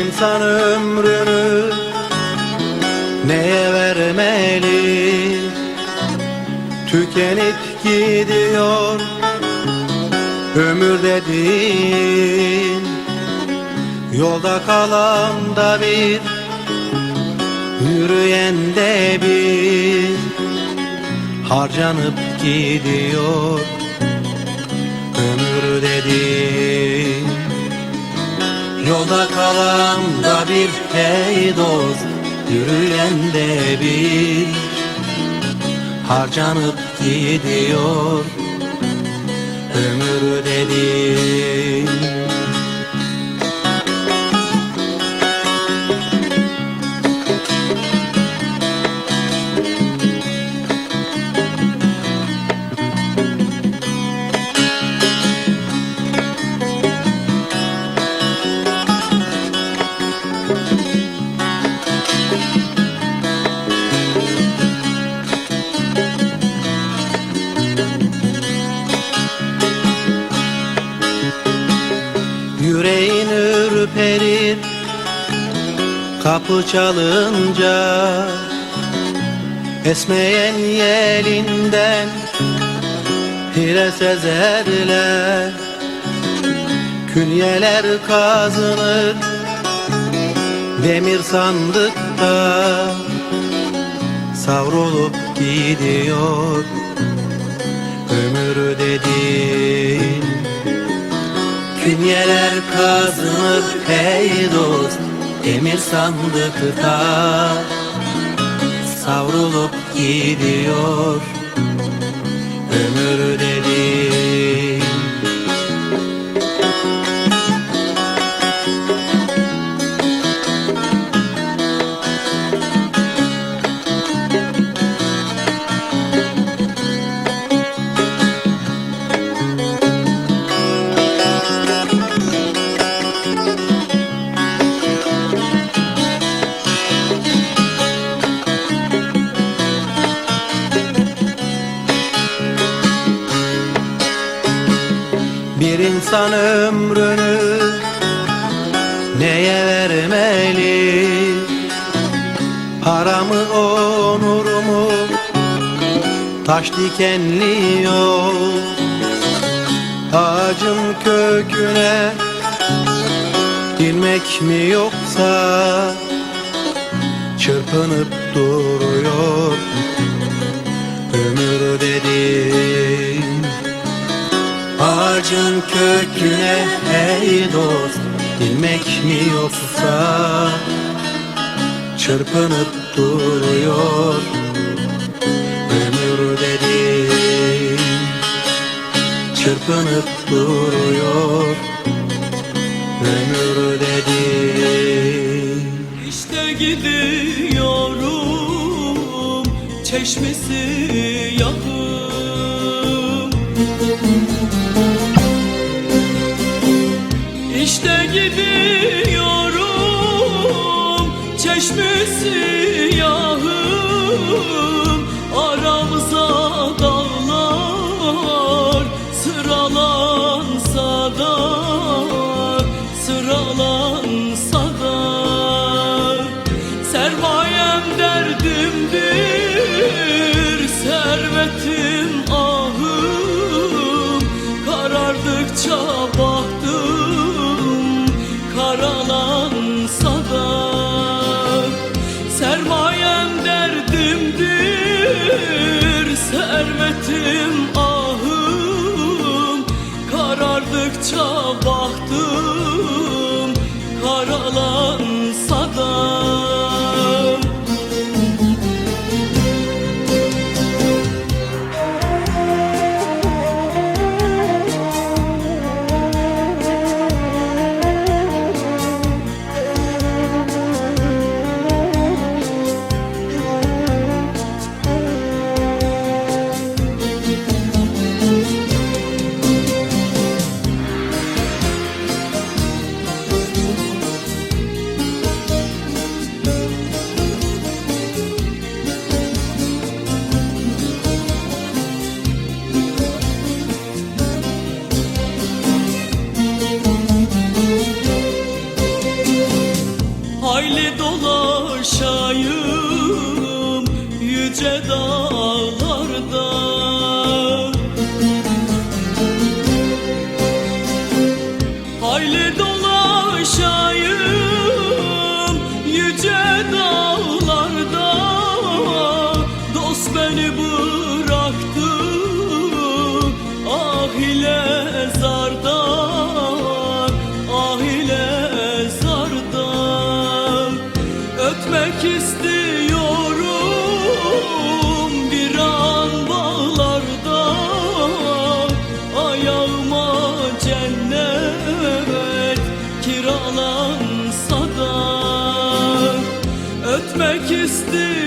insan ömrünü neye vermeli? Tükenip gidiyor ömür dediğin. Yolda kalan da bir yürüyen de bir. Harcanıp gidiyor ömür dediğin. Yolda kalan da bir hey dost Yürüyen de bir. Harcanıp gidiyor Ömür dediğin ürperir Kapı çalınca Esmeyen yelinden Hire sezerler Külyeler kazınır Demir sandıkta. Savrulup gidiyor Ömür dediğin Künyeler kazınır hey dost Demir sandıkta. Savrulup gidiyor Ömür dediğin insan ömrünü neye vermeli? Para mı onur mu? Taş dikenli yol Ağacın köküne Girmek mi yoksa Çırpınıp duruyor Ağacın köküne hey dost Dilmek mi yoksa? Çırpınıp duruyor Ömür dediğin. Çırpınıp duruyor Ömür dediğin. İşte gidiyorum çeşmesi yakın İşte gidiyorum zardan ah ile zardan. Ötmek istiyorum bir an bağlarda ayağıma cennet kiralansa da. Ötmek istiyorum